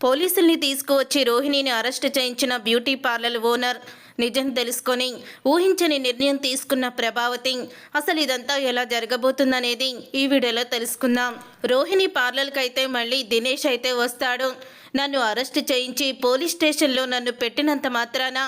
పోలీసుల్ని తీసుకువచ్చి రోహిణిని అరెస్ట్ చేయించిన బ్యూటీ పార్లర్ ఓనర్ నిజం తెలుసుకొని ఊహించని నిర్ణయం తీసుకున్న ప్రభావతి అసలు ఇదంతా ఎలా జరగబోతుందనేది ఈ వీడియోలో తెలుసుకుందాం. రోహిణి పార్లర్కి అయితే మళ్ళీ దినేష్ అయితే వస్తాడు. నన్ను అరెస్ట్ చేయించి పోలీస్ స్టేషన్లో నన్ను పెట్టినంత మాత్రాన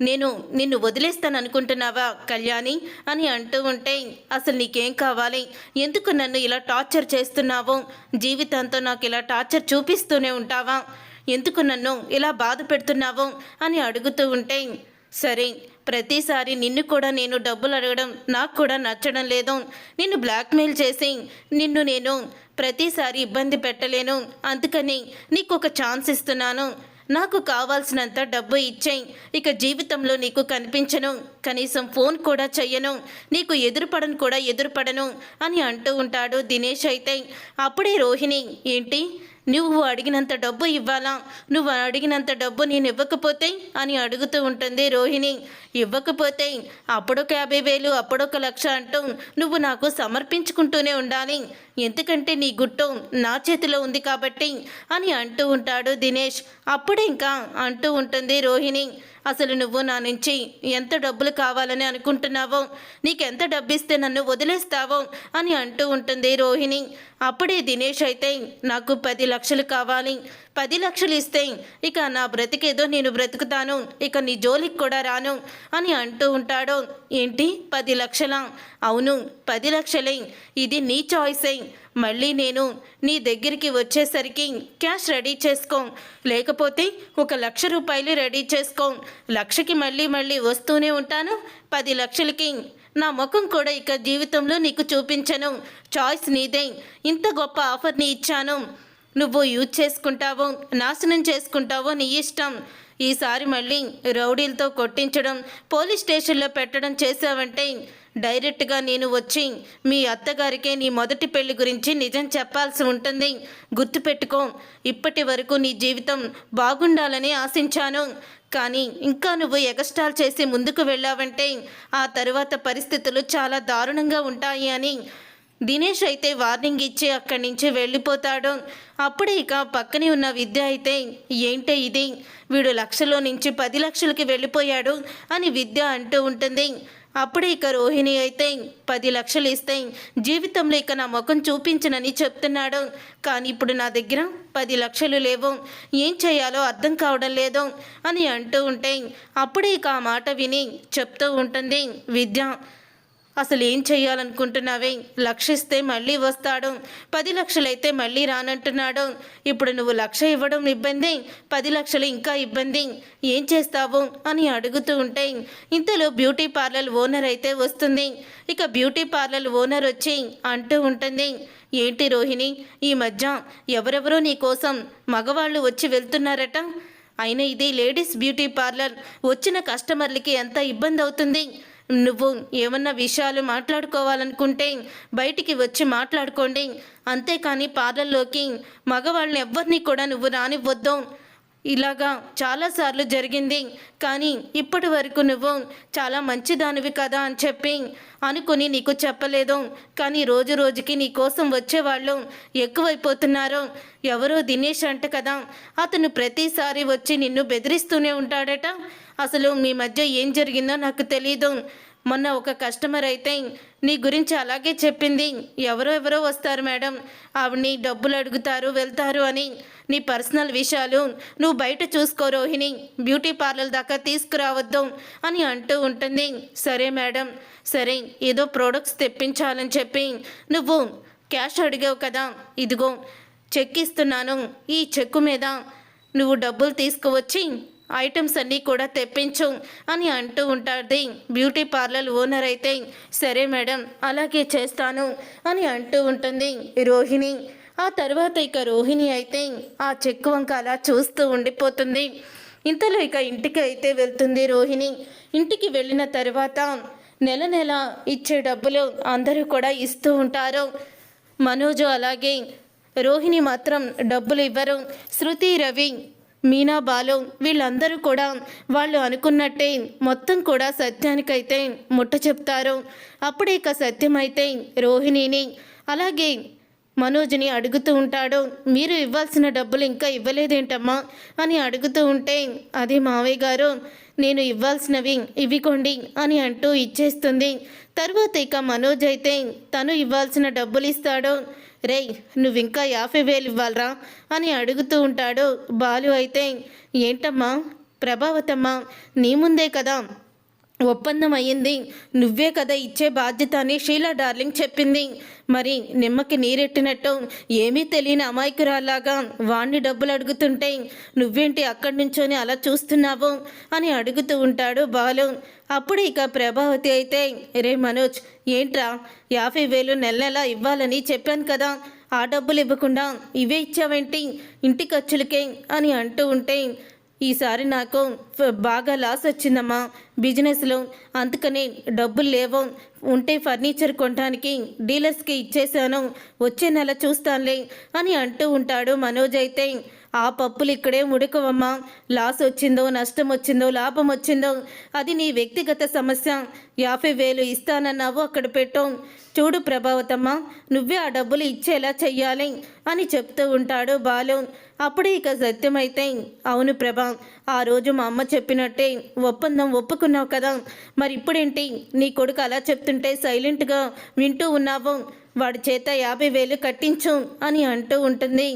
నేను నిన్ను వదిలేస్తాను అనుకుంటున్నావా కళ్యాణి? అని అంటూ ఉంటే అసలు నీకేం కావాలి? ఎందుకు నన్ను ఇలా టార్చర్ చేస్తున్నావు? జీవితంతో నాకు ఇలా టార్చర్ చూపిస్తూనే ఉంటావా? ఎందుకు నన్ను ఇలా బాధ పెడుతున్నావు? అని అడుగుతూ ఉంటే సరే ప్రతిసారి నిన్ను కూడా నేను డబ్బులు అడగడం నాకు కూడా నచ్చడం లేదు. నిన్ను బ్లాక్మెయిల్ చేసి నిన్ను నేను ప్రతిసారి ఇబ్బంది పెట్టలేను. అందుకని నీకు ఒక ఛాన్స్ ఇస్తున్నాను. నాకు కావాల్సినంత డబ్బు ఇచ్చేయి. ఇక జీవితంలో నీకు కనిపించను. కనీసం ఫోన్ కూడా చెయ్యను. నీకు ఎదురుపడను కూడా ఎదురుపడను అని అంటూ ఉంటాడు దినేష్ అయితే. అప్పుడే రోహిణి ఏంటి? నువ్వు అడిగినంత డబ్బు ఇవ్వాలా? నువ్వు అడిగినంత డబ్బు నేను ఇవ్వకపోతే? అని అడుగుతూ ఉంటుంది రోహిణి. ఇవ్వకపోతే అప్పుడొక యాభై వేలు అప్పుడొక లక్ష అంటూ నువ్వు నాకు సమర్పించుకుంటూనే ఉండాలి. ఎందుకంటే నీ గుట్టు నా చేతిలో ఉంది కాబట్టి అని అంటూ ఉంటాడు దినేష్. అప్పుడు ఇంకా అంటూ ఉంటుంది రోహిణి అసలు నువ్వు నా నుంచి ఎంత డబ్బులు కావాలని అనుకుంటున్నావో? నీకెంత డబ్బిస్తే నన్ను వదిలేస్తావో? అని అంటూ ఉంటుంది రోహిణి. అప్పుడే దినేష్ అయితే నాకు పది లక్షలు కావాలి. పది లక్షలు ఇస్తే ఇక నా బ్రతికేదో నేను బ్రతుకుతాను ఇక నీ జోలికి కూడా రాను అని అంటూ ఉంటాడు. ఏంటి? పది లక్షల? అవును పది లక్షలే. ఇది నీ చాయిసే. మళ్ళీ నేను నీ దగ్గరికి వచ్చేసరికి క్యాష్ రెడీ చేసుకో. లేకపోతే ఒక లక్ష రూపాయలు రెడీ చేసుకో. లక్షకి మళ్ళీ మళ్ళీ వస్తూనే ఉంటాను. పది లక్షలకి నా ముఖం కూడా ఇక జీవితంలో నీకు చూపించను. చాయిస్ నీదే. ఇంత గొప్ప ఆఫర్ని ఇచ్చాను. నువ్వు యూజ్ చేసుకుంటావో నాశనం చేసుకుంటావో నీ ఇష్టం. ఈసారి మళ్ళీ రౌడీలతో కొట్టించడం పోలీస్ స్టేషన్లో పెట్టడం చేసావంటే డైరెక్ట్గా నేను వచ్చి మీ అత్తగారికే నీ మొదటి పెళ్ళి గురించి నిజం చెప్పాల్సి ఉంటుంది. గుర్తుపెట్టుకో ఇప్పటి వరకు నీ జీవితం బాగుండాలని ఆశించాను. కానీ ఇంకా నువ్వు ఎగస్టాల్ చేసి ముందుకు వెళ్ళావంటే ఆ తరువాత పరిస్థితులు చాలా దారుణంగా ఉంటాయి అని దినేష్ అయితే వార్నింగ్ ఇచ్చి అక్కడి నుంచి వెళ్ళిపోతాడు. అప్పుడే ఇక పక్కనే ఉన్న విద్య అయితే ఏంటే ఇది? వీడు లక్షలో నుంచి పది లక్షలకి వెళ్ళిపోయాడు అని విద్య అంటూ ఉంటుంది. అప్పుడే ఇక రోహిణి అయితే పది లక్షలు ఇస్తే జీవితంలో ఇక నా ముఖం చూపించనని చెప్తున్నాడు. కానీ ఇప్పుడు నా దగ్గర పది లక్షలు లేవు. ఏం చేయాలో అర్థం కావడం లేదు అని అంటూ ఉంటే అప్పుడే ఇక ఆ మాట విని చెప్తూ ఉంటుంది విద్య. అసలు ఏం చేయాలనుకుంటున్నావే లక్షిస్తే మళ్ళీ వస్తాడు. పది లక్షలైతే మళ్ళీ రానంటున్నాడు. ఇప్పుడు నువ్వు లక్ష ఇవ్వడం ఇబ్బంది పది లక్షలు ఇంకా ఇబ్బంది. ఏం చేస్తావు? అని అడుగుతూ ఉంటే ఇంతలో బ్యూటీ పార్లర్ ఓనర్ అయితే వస్తుంది. ఇక బ్యూటీ పార్లర్ ఓనర్ వచ్చి అంటూ ఉంటుంది ఏంటి రోహిణి ఈ మధ్య ఎవరెవరో నీ కోసం మగవాళ్ళు వచ్చి వెళ్తున్నారట? అయినా ఇది లేడీస్ బ్యూటీ పార్లర్ వచ్చిన కస్టమర్లకి ఎంత ఇబ్బంది అవుతుంది నువ్వు ఏమన్నా విషయాలు మాట్లాడుకోవాలనుకుంటే బయటికి వచ్చి మాట్లాడుకోండి. అంతేకాని పార్లర్లోకి మగవాళ్ళని ఎవ్వరిని కూడా నువ్వు రానివ్వద్దు. ఇలాగా చాలాసార్లు జరిగింది. కానీ ఇప్పటి వరకు నువ్వు చాలా మంచిదానివి కదా అని చెప్పి అనుకుని నీకు చెప్పలేదు. కానీ రోజు రోజుకి నీ కోసం వచ్చేవాళ్ళు ఎక్కువైపోతున్నారు. ఎవరో దినేష్ అంట కదా అతను ప్రతిసారి వచ్చి నిన్ను బెదిరిస్తూనే ఉంటాడట. అసలు మీ మధ్య ఏం జరిగిందో నాకు తెలీదు. మొన్న ఒక కస్టమర్ అయితే నీ గురించి అలాగే చెప్పింది. ఎవరో ఎవరో వస్తారు మేడం. ఆవిడ్ని డబ్బులు అడుగుతారు వెళ్తారు అని నీ పర్సనల్ విషయాలు నువ్వు బయట చూసుకో రోహిణి. బ్యూటీ పార్లర్ దాకా తీసుకురావద్దు అని అంటూ ఉంటుంది. సరే మేడం. సరే ఏదో ప్రోడక్ట్స్ తెప్పించాలని చెప్పి నువ్వు క్యాష్ అడిగావు కదా. ఇదిగో చెక్ ఇస్తున్నాను. ఈ చెక్కు మీద నువ్వు డబ్బులు తీసుకువచ్చి ఐటమ్స్ అన్నీ కూడా తెప్పించు అని అంటూ ఉంటుంది. బ్యూటీ పార్లర్ ఓనర్ అయితే సరే మేడం అలాగే చేస్తాను అని అంటూ ఉంటుంది రోహిణి. ఆ తర్వాత ఇక రోహిణి అయితే ఆ చెక్కు వంక అలా చూస్తూ ఉండిపోతుంది. ఇంతలో ఇక ఇంటికి అయితే వెళ్తుంది రోహిణి. ఇంటికి వెళ్ళిన తర్వాత నెల నెల ఇచ్చే డబ్బులు అందరూ కూడా ఇస్తూ ఉంటారు. మనోజు అలాగే రోహిణి మాత్రం డబ్బులు ఇవ్వరు. శృతి రవి మీనా బాలు వీళ్ళందరూ కూడా వాళ్ళు అనుకున్నట్టే మొత్తం కూడా సత్యానికైతే ముట్ట చెప్తారు. అప్పుడే ఇక సత్యమైతే రోహిణిని అలాగే మనోజ్ని అడుగుతూ ఉంటాడు. మీరు ఇవ్వాల్సిన డబ్బులు ఇంకా ఇవ్వలేదేంటమ్మా అని అడుగుతూ ఉంటే అది మావయ్య గారు నేను ఇవ్వాల్సినవి ఇవ్వికోండి అని అంటూ ఇచ్చేస్తుంది. తర్వాత ఇక మనోజ్ అయితే తను ఇవ్వాల్సిన డబ్బులు ఇస్తాడు. రేయ్ నువ్వు ఇంకా యాభై వేలు ఇవ్వాలరా అని అడుగుతూ ఉంటాడు బాలు అయితే. ఏంటమ్మా? ప్రభావతమ్మా నీ ముందే కదా. ఒప్పందం అయ్యింది నువ్వే కదా ఇచ్చే బాధ్యత అని షీలా డార్లింగ్ చెప్పింది. మరి నిమ్మకి నీరెట్టినట్టు ఏమీ తెలియని అమాయకురాలాగా వాణ్ణి డబ్బులు అడుగుతుంటే నువ్వేంటి అక్కడి నుంచోని అలా చూస్తున్నావు? అని అడుగుతూ ఉంటాడు బాలు. అప్పుడు ఇక ప్రభావతి అయితే రే మనోజ్ ఏంట్రా? యాభై వేలు నెల నెల ఇవ్వాలని చెప్పాను కదా. ఆ డబ్బులు ఇవ్వకుండా ఇవే ఇచ్చావేంటి? ఇంటి ఖర్చులకే అని అంటూ ఉంటే ఈసారి నాకు బాగా లాస్ వచ్చిందమ్మా. బిజినెస్లో అందుకని డబ్బులు లేవు. ఉంటే ఫర్నిచర్ కొనడానికి డీలర్స్కి ఇచ్చేసాను వచ్చే నెల చూస్తానులే అని అంటూ ఉంటాడు మనోజ్ అయితే. ఆ పప్పులు ఇక్కడే ముడుకోవమ్మా. లాస్ వచ్చిందో నష్టం వచ్చిందో లాభం వచ్చిందో అది నీ వ్యక్తిగత సమస్య. యాభై వేలు ఇస్తానన్నావు అక్కడ పెట్టాం. చూడు ప్రభావతమ్మ నువ్వే ఆ డబ్బులు ఇచ్చేలా చెయ్యాలి అని చెప్తూ ఉంటాడు బాలు. అప్పుడే ఇక సత్యమైతే అవును ప్రభా ఆ రోజు మా అమ్మ చెప్పినట్టే ఒప్పందం ఒప్పుకున్నావు కదా. మరి ఇప్పుడేంటి నీ కొడుకు అలా చెప్తుంటే సైలెంట్గా వింటూ ఉన్నావు. వాడి చేత యాభై వేలు కట్టించు అని అంటూ ఉంటుంది.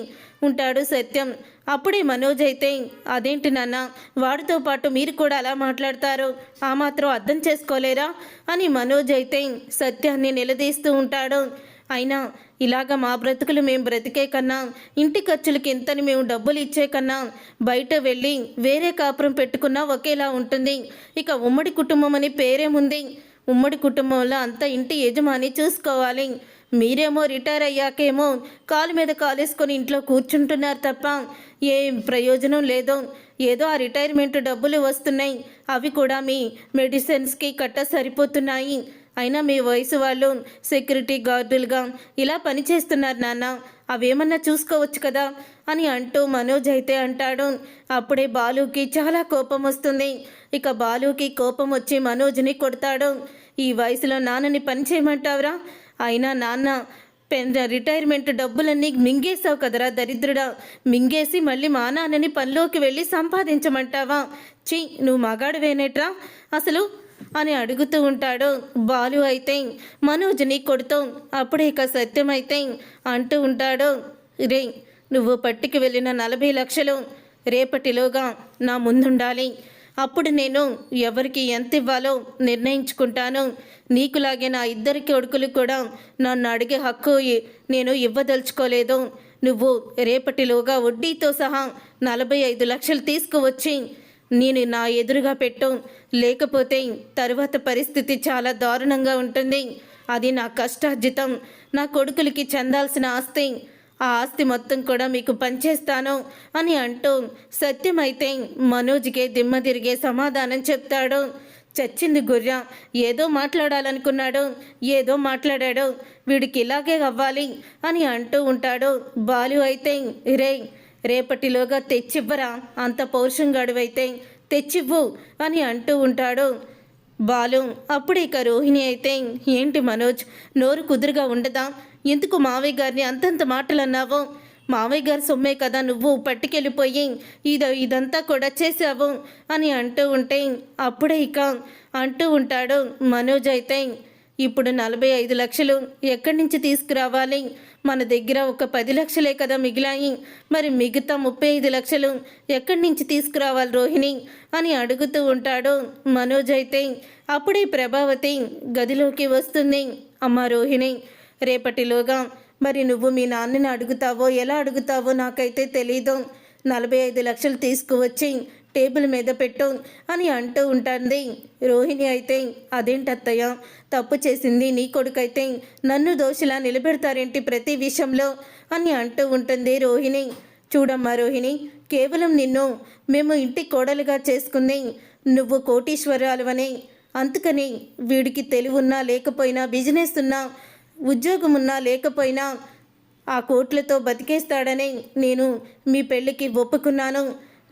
ఉంటాడు సత్యం. అప్పుడే మనోజ్ అయితే అదేంటి నాన్న వాడితో పాటు మీరు కూడా అలా మాట్లాడతారు? ఆ మాత్రం అర్థం చేసుకోలేరా? అని మనోజ్ అయితే సత్యాన్ని నిలదీస్తూ ఉంటాడు. అయినా ఇలాగ మా బ్రతుకులు మేము బ్రతికే కన్నా ఇంటి ఖర్చులకి ఎంతని మేము డబ్బులు ఇచ్చే కన్నా బయట వెళ్ళి వేరే కాపురం పెట్టుకున్నా ఒకేలా ఉంటుంది. ఇక ఉమ్మడి కుటుంబం అని పేరేముంది? ఉమ్మడి కుటుంబంలో అంతా ఇంటి యజమాని చూసుకోవాలి. మీరేమో రిటైర్ అయ్యాకేమో కాలు మీద కాలేసుకొని ఇంట్లో కూర్చుంటున్నారు తప్ప ఏం ప్రయోజనం లేదు. ఏదో ఆ రిటైర్మెంట్ డబ్బులు వస్తున్నాయి. అవి కూడా మీ మెడిసిన్స్కి కట్ట సరిపోతున్నాయి. అయినా మీ వయసు వాళ్ళు సెక్యూరిటీ గార్డులుగా ఇలా పనిచేస్తున్నారు నాన్న. అవేమన్నా చూసుకోవచ్చు కదా అని అంటూ మనోజ్ అయితే అంటాడు. అప్పుడే బాలుకి చాలా కోపం వస్తుంది. ఇక బాలుకి కోపం వచ్చి మనోజ్ని కొడతాడు. ఈ వయసులో నాన్నని పని చేయమంటావురా? అయినా నాన్న పెన్ రిటైర్మెంట్ డబ్బులన్నీ మింగేసావు కదరా దరిద్రుడా. మింగేసి మళ్ళీ మా నాన్నని పనిలోకి వెళ్ళి సంపాదించమంటావా? ఛీ నువ్వు మగాడువేనేట్రా? అసలు? అని అడుగుతూ ఉంటాడు. బాలు అయితే మనోజ్ని కొడుతూ అప్పుడే ఇక సత్యం అంటూ ఉంటాడు. రే నువ్వు పట్టుకు వెళ్ళిన నలభై లక్షలు రేపటిలోగా నా ముందుండాలి. అప్పుడు నేను ఎవరికి ఎంత ఇవ్వాలో నిర్ణయించుకుంటాను. నీకులాగే నా ఇద్దరి కొడుకులు కూడా నన్ను అడిగే హక్కు నేను ఇవ్వదలుచుకోలేదు. నువ్వు రేపటిలోగా వడ్డీతో సహా నలభై ఐదు లక్షలు తీసుకువచ్చి నేను నా ఎదురుగా పెట్టు. లేకపోతే తరువాత పరిస్థితి చాలా దారుణంగా ఉంటుంది. అది నా కష్టార్జితం. నా కొడుకులకి చెందాల్సిన ఆస్తి. ఆ ఆస్తి మొత్తం కూడా మీకు పంచేస్తాను అని అంటూ సత్యమైతే మనోజ్కే దిమ్మ తిరిగే సమాధానం చెప్తాడు. చచ్చింది గుర్ర ఏదో మాట్లాడాలనుకున్నాడు ఏదో మాట్లాడాడు వీడికి ఇలాగే అవ్వాలి అని అంటూ ఉంటాడు. బాలు అయితే రే రేపటిలోగా తెచ్చివ్వరా అంత పౌరుషం గడువైతే తెచ్చివ్వు అని అంటూ ఉంటాడు. బాలు అప్పుడు ఇక రోహిణి అయితే ఏంటి మనోజ్? నోరు కుదురుగా ఉండదా? ఎందుకు మావయ్య గారిని అంతంత మాటలు అన్నావు మావయ్య గారు సొమ్మే కదా నువ్వు పట్టుకెళ్ళిపోయి ఇదో ఇదంతా కూడా చేసావు అని అంటూ ఉంటే అప్పుడే ఇక అంటూ ఉంటాడు మనోజ్ అయితే. ఇప్పుడు నలభై ఐదు లక్షలు ఎక్కడి నుంచి తీసుకురావాలి? మన దగ్గర ఒక పది లక్షలే కదా మిగిలాయి. మరి మిగతా ముప్పై ఐదు లక్షలు ఎక్కడి నుంచి తీసుకురావాలి రోహిణి? అని అడుగుతూ ఉంటాడు మనోజ్ అయితే. అప్పుడే ప్రభావతి గదిలోకి వస్తుంది. అమ్మ రోహిణి రేపటిలోగా మరి నువ్వు మీ నాన్నని అడుగుతావో ఎలా అడుగుతావో నాకైతే తెలీదు. నలభై ఐదు లక్షలు తీసుకువచ్చి టేబుల్ మీద పెట్టు అని అంటూ ఉంటుంది. రోహిణి అయితే అదేంటత్తయ్య? తప్పు చేసింది నీ కొడుకైతే నన్ను దోషిలా నిలబెడతారేంటి ప్రతి విషయంలో? అని అంటూ ఉంటుంది రోహిణి. చూడమ్మా రోహిణి కేవలం నిన్ను మేము ఇంటి కోడలుగా చేసుకుంది నువ్వు కోటీశ్వరాలువని. అందుకని వీడికి తెలివున్నా లేకపోయినా బిజినెస్ ఉన్నా ఉద్యోగం ఉన్నా లేకపోయినా ఆ కోట్లతో బతికేస్తాడని నేను మీ పెళ్ళికి ఒప్పుకున్నాను.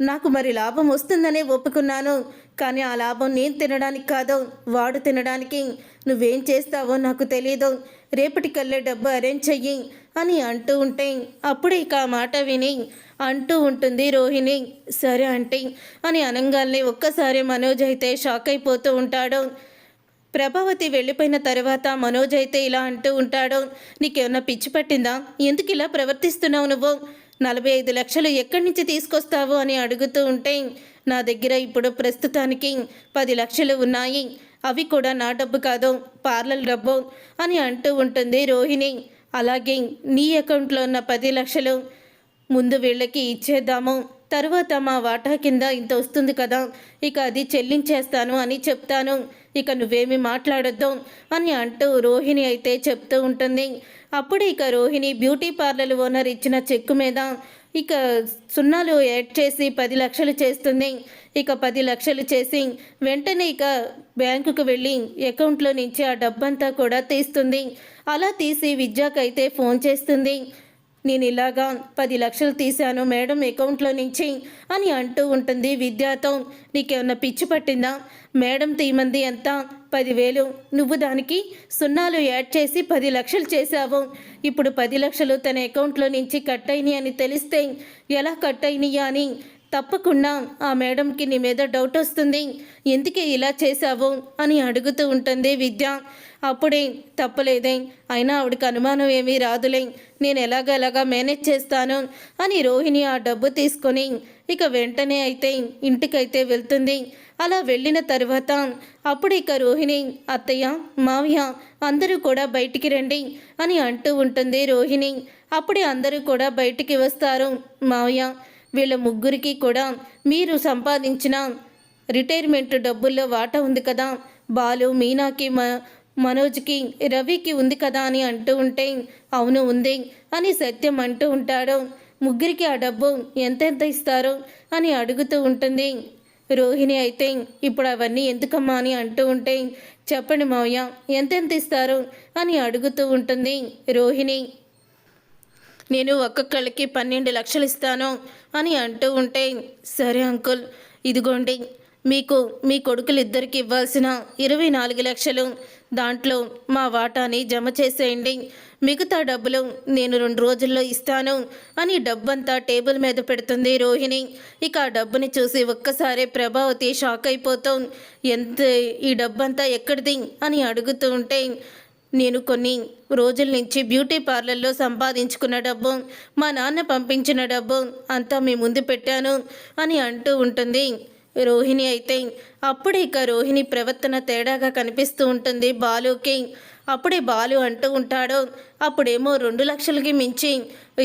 నాకు మరి లాభం వస్తుందనే ఒప్పుకున్నాను. కానీ ఆ లాభం నేను తినడానికి కాదు వాడు తినడానికి. నువ్వేం చేస్తావో నాకు తెలియదు రేపటికల్లే డబ్బు అరేంజ్ చెయ్యి అని అంటూ ఉంటే అప్పుడు ఇక ఆ మాట విని అంటూ ఉంటుంది రోహిణి. సరే అంటే అని అనంగాల్ని ఒక్కసారి మనోజ్ అయితే షాక్ అయిపోతూ ఉంటాడు. ప్రభావతి వెళ్ళిపోయిన తర్వాత మనోజ్ అయితే ఇలా అంటూ ఉంటాడు. నీకేమన్నా పిచ్చి పట్టిందా? ఎందుకు ఇలా ప్రవర్తిస్తున్నావు నువ్వు? నలభై ఐదు లక్షలు ఎక్కడి నుంచి తీసుకొస్తావు అని అడుగుతూ ఉంటే నా దగ్గర ఇప్పుడు ప్రస్తుతానికి పది లక్షలు ఉన్నాయి. అవి కూడా నా డబ్బు కాదు పార్లర్ డబ్బు అని అంటూ ఉంటుంది రోహిణి. అలాగే నీ అకౌంట్లో ఉన్న పది లక్షలు ముందు వీళ్ళకి ఇచ్చేద్దాము. తర్వాత మా వాటా కింద ఇంత వస్తుంది కదా ఇక అది చెల్లించేస్తాను అని చెప్తాను. ఇక నువ్వేమి మాట్లాడొద్దు అని అంటూ రోహిణి అయితే చెప్తూ ఉంటుంది. అప్పుడు ఇక రోహిణి బ్యూటీ పార్లర్ ఓనర్ ఇచ్చిన చెక్కు మీద ఇక సున్నాలు యాడ్ చేసి పది లక్షలు చేస్తుంది. ఇక పది లక్షలు చేసి వెంటనే ఇక బ్యాంకుకు వెళ్ళి అకౌంట్లో నుంచి ఆ డబ్బంతా కూడా తీస్తుంది. అలా తీసి విద్యాకైతే ఫోన్ చేస్తుంది. నేను ఇలాగా పది లక్షలు తీశాను మేడం అకౌంట్లో నుంచి అని అంటూ ఉంటుంది విద్యాతో. నీకేమన్నా పిచ్చి పట్టిందా? మేడం తీమంది ఎంత? పదివేలు. నువ్వు దానికి సున్నాలు యాడ్ చేసి పది లక్షలు చేశావు. ఇప్పుడు పది లక్షలు తన అకౌంట్లో నుంచి కట్ అయినాయి అని తెలిస్తే ఎలా కట్ అయినాయా అని తప్పకుండా ఆ మేడంకి నీ మీద డౌట్ వస్తుంది. ఎందుకే ఇలా చేశావు అని అడుగుతూ ఉంటుంది విద్య. అప్పుడే తప్పలేదే అయినా ఆవిడకి అనుమానం ఏమీ రాదులే. నేను ఎలాగెలాగా మేనేజ్ చేస్తాను అని రోహిణి ఆ డబ్బు తీసుకొని ఇక వెంటనే అయితే ఇంటికైతే వెళ్తుంది. అలా వెళ్ళిన తర్వాత అప్పుడు ఇక రోహిణి అత్తయ్య మావయ్య అందరూ కూడా బయటికి రండి అని అంటూ ఉంటుంది రోహిణి. అప్పుడే అందరూ కూడా బయటికి వస్తారు మావయ్య. వీళ్ళ ముగ్గురికి కూడా మీరు సంపాదించిన రిటైర్మెంట్ డబ్బుల్లో వాటా ఉంది కదా? బాలు మీనాకి మ మనోజ్కి రవికి ఉంది కదా అని అంటూ ఉంటే అవును ఉంది అని సత్యం అంటూ ఉంటాడు. ముగ్గురికి ఆ డబ్బు ఎంతెంత ఇస్తారు అని అడుగుతూ ఉంటుంది. రోహిణి అయితే ఇప్పుడు అవన్నీ ఎందుకమ్మా? అని అంటూ ఉంటే చెప్పండి మావయ్య ఎంతెంత ఇస్తారు? అని అడుగుతూ ఉంటుంది రోహిణి. నేను ఒక్కొక్కళ్ళకి పన్నెండు లక్షలు ఇస్తాను అని అంటూ ఉంటే సరే అంకుల్ ఇదిగోండి. మీకు మీ కొడుకులిద్దరికి ఇవ్వాల్సిన ఇరవై నాలుగు లక్షలు. దాంట్లో మా వాటాని జమ చేసేయండి. మిగతా డబ్బులు నేను రెండు రోజుల్లో ఇస్తాను అని డబ్బంతా టేబుల్ మీద పెడుతుంది రోహిణి. ఇక ఆ డబ్బుని చూసి ఒక్కసారి ప్రభావతి షాక్ అయిపోతాం ఎంత? ఈ డబ్బంతా ఎక్కడిది? అని అడుగుతూ ఉంటే నేను కొన్ని రోజుల నుంచి బ్యూటీ పార్లర్లో సంపాదించుకున్న డబ్బు మా నాన్న పంపించిన డబ్బు అంతా మీ ముందు పెట్టాను అని అంటూ ఉంటుంది. రోహిణి అయితే అప్పుడే ఇక రోహిణి ప్రవర్తన తేడాగా కనిపిస్తూ ఉంటుంది బాలుకి. అప్పుడే బాలు అంటూ ఉంటాడు అప్పుడేమో రెండు లక్షలకి మించి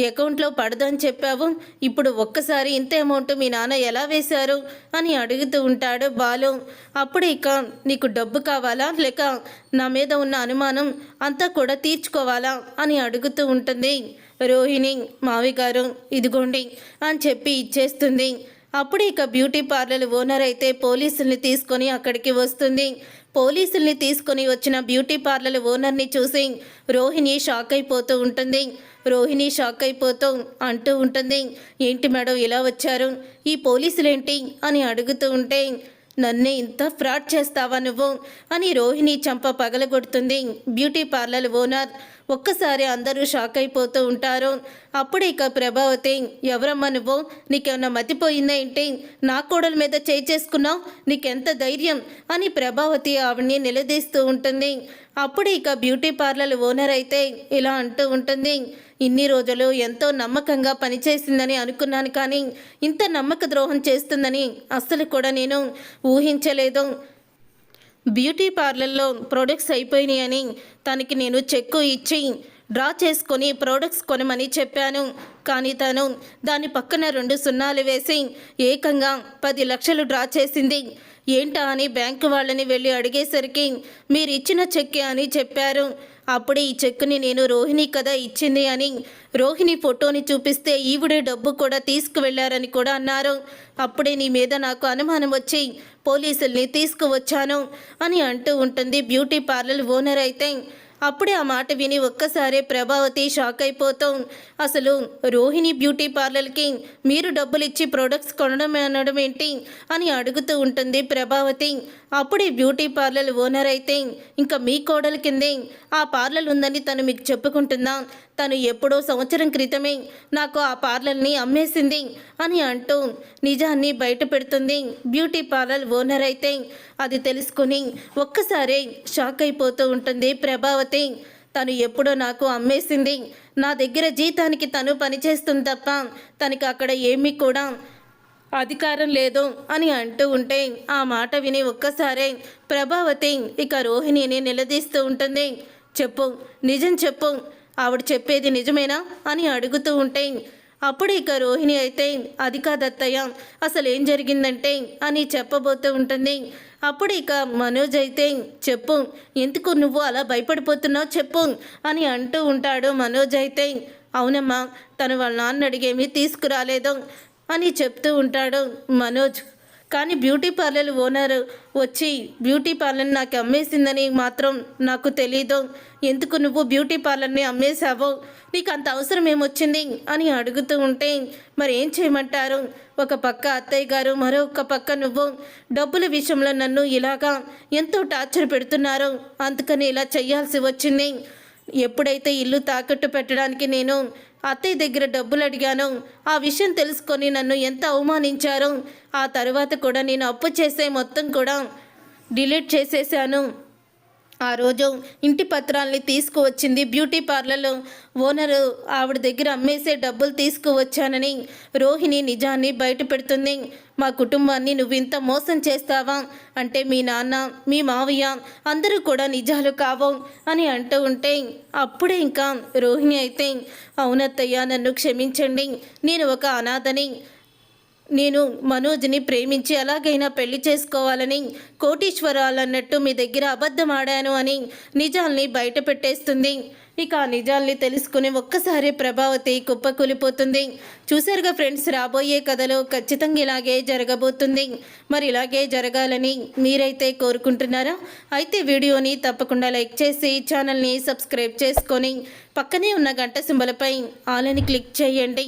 అకౌంట్లో పడదని చెప్పావు. ఇప్పుడు ఒక్కసారి ఇంత అమౌంట్ మీ నాన్న ఎలా వేశారు? అని అడుగుతూ ఉంటాడు బాలు. అప్పుడు ఇక నీకు డబ్బు కావాలా? లేక నా మీద ఉన్న అనుమానం అంతా కూడా తీర్చుకోవాలా? అని అడుగుతూ ఉంటుంది రోహిణి. మావి గారు ఇదిగోండి అని చెప్పి ఇచ్చేస్తుంది. అప్పుడు ఇక బ్యూటీ పార్లర్ ఓనర్ అయితే పోలీసుల్ని తీసుకొని అక్కడికి వస్తుంది. పోలీసుల్ని తీసుకొని వచ్చిన బ్యూటీ పార్లర్ ఓనర్ని చూసి రోహిణి షాక్ అయిపోతూ ఉంటుంది. రోహిణి షాక్ అయిపోతూ అంటూ ఉంటుంది. ఏంటి మేడం ఇలా వచ్చారు? ఈ పోలీసులేంటి? అని అడుగుతూ ఉంటే నన్నే ఇంత ఫ్రాడ్ చేస్తావా నువ్వు? అని రోహిణి చంప పగలగొడుతుంది. బ్యూటీ పార్లర్ ఓనర్ ఒక్కసారి అందరూ షాక్ అయిపోతూ ఉంటారు. అప్పుడు ఇక ప్రభావతి ఎవరమ్మా నువ్వు? నీకేమన్నా మతిపోయిందా ఏంటి? నా కోడల మీద చేయి చేసుకున్నావు? నీకెంత ధైర్యం? అని ప్రభావతి ఆవిడ్ని నిలదీస్తూ ఉంటుంది. అప్పుడు ఇక బ్యూటీ పార్లర్ ఓనర్ అయితే ఇలా అంటూ ఉంటుంది. ఇన్ని రోజులు ఎంతో నమ్మకంగా పనిచేసిందని అనుకున్నాను కానీ ఇంత నమ్మక ద్రోహం చేస్తుందని అస్సలు కూడా నేను ఊహించలేదు. బ్యూటీ పార్లర్లో ప్రొడక్ట్స్ అయిపోయినాయని తనకి నేను చెక్కు ఇచ్చి డ్రా చేసుకొని ప్రోడక్ట్స్ కొనమని చెప్పాను. కానీ తను దాని పక్కన రెండు సున్నాలు వేసి ఏకంగా పది లక్షలు డ్రా చేసింది. ఏంటా అని బ్యాంకు వాళ్ళని వెళ్ళి అడిగేసరికి మీరు ఇచ్చిన చెక్కే అని చెప్పారు. అప్పుడే ఈ చెక్కుని నేను రోహిణి కదా ఇచ్చింది అని రోహిణి ఫోటోని చూపిస్తే ఈవిడే డబ్బు కూడా తీసుకువెళ్ళారని కూడా అన్నారు. అప్పుడే నీ మీద నాకు అనుమానం వచ్చి పోలీసుల్ని తీసుకువచ్చాను అని అంటూ ఉంటుంది బ్యూటీ పార్లర్ ఓనర్ అయితే. అప్పుడే ఆ మాట విని ఒక్కసారే ప్రభావతి షాక్ అయిపోతాం. అసలు రోహిణి బ్యూటీ పార్లర్కి మీరు డబ్బులు ఇచ్చి ప్రొడక్ట్స్ కొనడం అనడం ఏంటి? అని అడుగుతూ ఉంటుంది ప్రభావతి. అప్పుడే బ్యూటీ పార్లర్ ఓనర్ అయితే ఇంకా మీ కోడలు కిందే ఆ పార్లర్ ఉందని తను మీకు చెప్పుకుంటుందా? తను ఎప్పుడో సంవత్సరం క్రితమే నాకు ఆ పార్లర్ని అమ్మేసింది అని అంటూ నిజాన్ని బయట పెడుతుంది బ్యూటీ పార్లర్ ఓనర్ అయితే. అది తెలుసుకుని ఒక్కసారి షాక్ అయిపోతూ ఉంటుంది ప్రభావతి. తను ఎప్పుడో నాకు అమ్మేసింది. నా దగ్గర జీతానికి తను పనిచేస్తుంది తప్ప తనకి అక్కడ ఏమీ కూడా అధికారం లేదు అని అంటూ ఉంటే ఆ మాట విని ఒక్కసారే ప్రభావతి ఇక రోహిణిని నిలదీస్తూ ఉంటుంది. చెప్పు నిజం చెప్పు ఆవిడ చెప్పేది నిజమేనా అని అడుగుతూ ఉంటే అప్పుడు ఇక రోహిణి అయితే అది కాదత్తయ్య అసలు ఏం జరిగిందంటే అని చెప్పబోతూ ఉంటుంది. అప్పుడు ఇక మనోజ్ అయితే చెప్పు ఎందుకు నువ్వు అలా భయపడిపోతున్నావు చెప్పు అని అంటూ ఉంటాడు మనోజ్ అయితే. అవునమ్మా తను వాళ్ళ నాన్న అడిగేమీ తీసుకురాలేదు. అని చెప్తూ ఉంటాడు మనోజ్. కానీ బ్యూటీ పార్లర్ ఓనర్ వచ్చి బ్యూటీ పార్లర్ నాకు అమ్మేసిందని మాత్రం నాకు తెలీదు. ఎందుకు నువ్వు బ్యూటీ పార్లర్ని అమ్మేశావో? నీకు అంత అవసరం ఏమొచ్చింది? అని అడుగుతూ ఉంటే మరి ఏం చేయమంటారు? ఒక పక్క అత్తయ్య గారు మరొక పక్క నువ్వు. డబ్బుల విషయంలో నన్ను ఇలాగా ఎంతో టార్చర్ పెడుతున్నారు. అందుకని ఇలా చేయాల్సి వచ్చింది. ఎప్పుడైతే ఇల్లు తాకట్టు పెట్టడానికి నేను అత్తయ్య దగ్గర డబ్బులు అడిగాను. ఆ విషయం తెలుసుకొని నన్ను ఎంత అవమానించారో. ఆ తర్వాత కూడా నేను అప్పు చేసే మొత్తం కూడా డిలీట్ చేసేసాను. ఆ రోజు ఇంటి పత్రాల్ని తీసుకువచ్చింది బ్యూటీ పార్లర్లో. ఓనరు ఆవిడ దగ్గర అమ్మేసే డబ్బులు తీసుకువచ్చానని రోహిణి నిజాన్ని బయట పెడుతుంది మా కుటుంబాన్ని నువ్వు ఇంత మోసం చేస్తావా? అంటే మీ నాన్న మీ మావయ్య అందరూ కూడా నిజాలు కావు అని అంటూ ఉంటే అప్పుడే ఇంకా రోహిణి అయితే అవునత్తయ్య నన్ను క్షమించండి నేను ఒక అనాథని. నేను మనోజ్ని ప్రేమించి ఎలాగైనా పెళ్ళి చేసుకోవాలని కోటీశ్వరాలన్నట్టు మీ దగ్గర అబద్ధం ఆడాను అని నిజాల్ని బయట పెట్టేస్తుంది. ఇక ఆ నిజాల్ని తెలుసుకుని ఒక్కసారి ప్రభావతి కుప్పకూలిపోతుంది. చూసారుగా ఫ్రెండ్స్ రాబోయే కథలో ఖచ్చితంగా ఇలాగే జరగబోతుంది. మరి ఇలాగే జరగాలని మీరైతే కోరుకుంటున్నారా? అయితే వీడియోని తప్పకుండా లైక్ చేసి ఛానల్ని సబ్స్క్రైబ్ చేసుకొని పక్కనే ఉన్న గంట సింబలపై ఆలని క్లిక్ చేయండి.